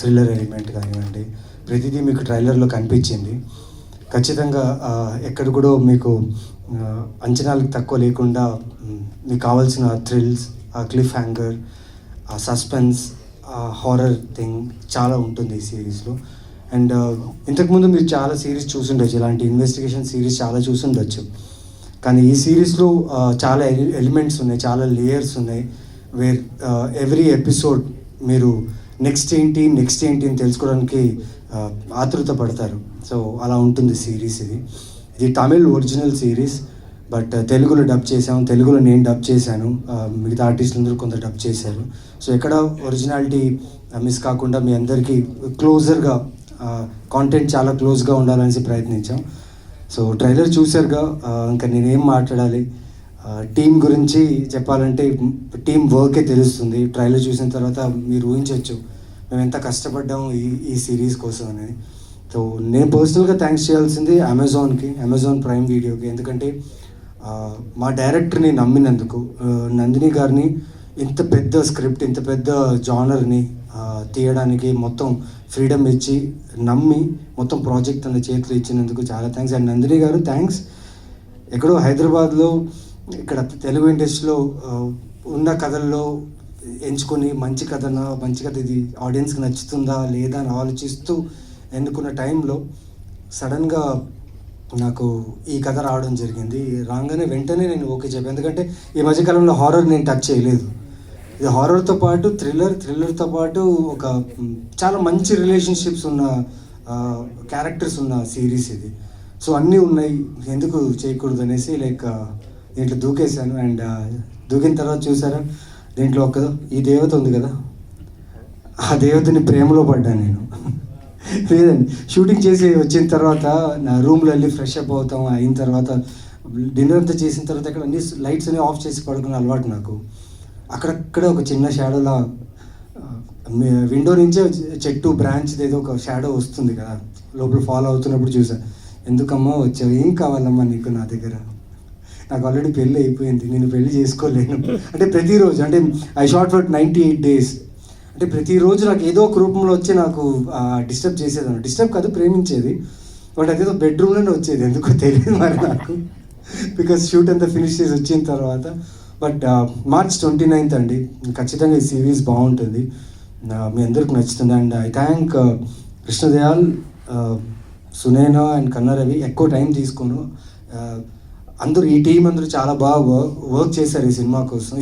Thriller element కానివ్వండి ప్రతిదీ మీకు ట్రైలర్లో కనిపించింది. ఖచ్చితంగా ఎక్కడ కూడా మీకు అంచనాలకు తక్కువ లేకుండా మీకు కావాల్సిన థ్రిల్స్ ఆ క్లిఫ్ హ్యాంగర్ ఆ సస్పెన్స్ ఆ హారర్ థింగ్ చాలా ఉంటుంది ఈ సిరీస్లో అండ్ ఇంతకుముందు మీరు చాలా సిరీస్ చూసుండొచ్చు ఇలాంటి ఇన్వెస్టిగేషన్ సిరీస్ చాలా చూసుండొచ్చు. కానీ ఈ సిరీస్లో చాలా ఎలిమెంట్స్ ఉన్నాయి చాలా లేయర్స్ ఉన్నాయి వేర్ ఎవ్రీ ఎపిసోడ్ మీరు నెక్స్ట్ ఏంటి నెక్స్ట్ ఏంటి అని తెలుసుకోవడానికి ఆతృత పడతారు. సో అలా ఉంటుంది సిరీస్ ఇది. ఇది తమిళ్ ఒరిజినల్ సిరీస్ బట్ తెలుగులో డబ్ చేసాము తెలుగులో నేను డబ్ చేశాను. మిగతా మిగతా ఆర్టిస్టులందరూ కొందరు డబ్ చేశారు. సో ఎక్కడ ఒరిజినాలిటీ మిస్ కాకుండా మీ అందరికీ క్లోజర్గా కాంటెంట్ చాలా క్లోజ్గా ఉండాలనేసి ప్రయత్నించాం. సో ట్రైలర్ చూసారుగా ఇంకా నేనేం మాట్లాడాలి? టీం గురించి చెప్పాలంటే టీం వర్కే తెలుస్తుంది. ట్రైలర్ చూసిన తర్వాత మీరు ఊహించవచ్చు మేము ఎంత కష్టపడ్డాము ఈ ఈ సిరీస్ కోసం అనేది. సో నేను పర్సనల్గా థ్యాంక్స్ చేయాల్సింది అమెజాన్కి అమెజాన్ ప్రైమ్ వీడియోకి ఎందుకంటే మా డైరెక్టర్ని నమ్మినందుకు నందిని గారిని ఇంత పెద్ద స్క్రిప్ట్ ఇంత పెద్ద జానర్ని తీయడానికి మొత్తం ఫ్రీడమ్ ఇచ్చి నమ్మి మొత్తం ప్రాజెక్ట్ తన చేతిలో ఇచ్చినందుకు చాలా థ్యాంక్స్ అండ్ నందిని గారు థ్యాంక్స్ ఎక్కడో హైదరాబాద్లో ఇక్కడ తెలుగు ఇండస్ట్రీలో ఉన్న కథల్లో ఎంచుకొని మంచి కథన మంచి కథ ఇది ఆడియన్స్కి నచ్చుతుందా లేదా అని ఆలోచిస్తూ ఎన్నుకున్న టైంలో సడన్గా నాకు ఈ కథ రావడం జరిగింది. రాగానే వెంటనే నేను ఓకే చెప్పాను ఎందుకంటే ఈ మధ్యకాలంలో హారర్ నేను టచ్ చేయలేదు. ఇది హారర్తో పాటు థ్రిల్లర్ థ్రిల్లర్తో పాటు ఒక చాలా మంచి రిలేషన్షిప్స్ ఉన్న క్యారెక్టర్స్ ఉన్న సిరీస్ ఇది. సో అన్నీ ఉన్నాయి. ఎందుకు చేయకూడదు అనేసి లైక్ దీంట్లో దూకేశాను అండ్ దూకిన తర్వాత చూసారా దీంట్లో ఒక ఈ దేవత ఉంది కదా ఆ దేవతని ప్రేమలో పడ్డాను నేను. లేదండి షూటింగ్ చేసి వచ్చిన తర్వాత నా రూమ్లో వెళ్ళి ఫ్రెష్ అప్ అవుతాం అయిన తర్వాత డిన్నర్ అంతా చేసిన తర్వాత ఇక్కడ అన్ని లైట్స్ అన్ని ఆఫ్ చేసి పడుకునే అలవాటు నాకు. అక్కడక్కడ ఒక చిన్న షాడోలా విండో నుంచే చెట్టు బ్రాంచ్ ఏదో ఒక షాడో వస్తుంది కదా లోపల ఫాలో అవుతున్నప్పుడు చూసా. ఎందుకమ్మా వచ్చావు? ఏం కావాలమ్మా నీకు నా దగ్గర? నాకు ఆల్రెడీ పెళ్ళి అయిపోయింది నేను పెళ్ళి చేసుకోలేను. అంటే ప్రతిరోజు అంటే I shot for ninety eight days అంటే ప్రతిరోజు నాకు ఏదో ఒక రూపంలో వచ్చి నాకు డిస్టర్బ్ చేసేదాన్ని. డిస్టర్బ్ కాదు ప్రేమించేది. బట్ అదేదో బెడ్రూమ్లోనే వచ్చేది. ఎందుకో తెలియదు మరి నాకు. బికాస్ షూట్ అంతా ఫినిష్ చేసి వచ్చిన తర్వాత. బట్ మార్చ్ ట్వంటీ నైన్త్ అండి. ఖచ్చితంగా ఈ సిరీస్ బాగుంటుంది. మీ అందరికి నచ్చుతుంది. And I thank Krishnadayal Sunaina and Kannaravi. ఎక్కువ టైం తీసుకోను. అందరూ ఈ టీం అందరూ చాలా బాగా వర్క్ చేశారు ఈ సినిమా కోసం.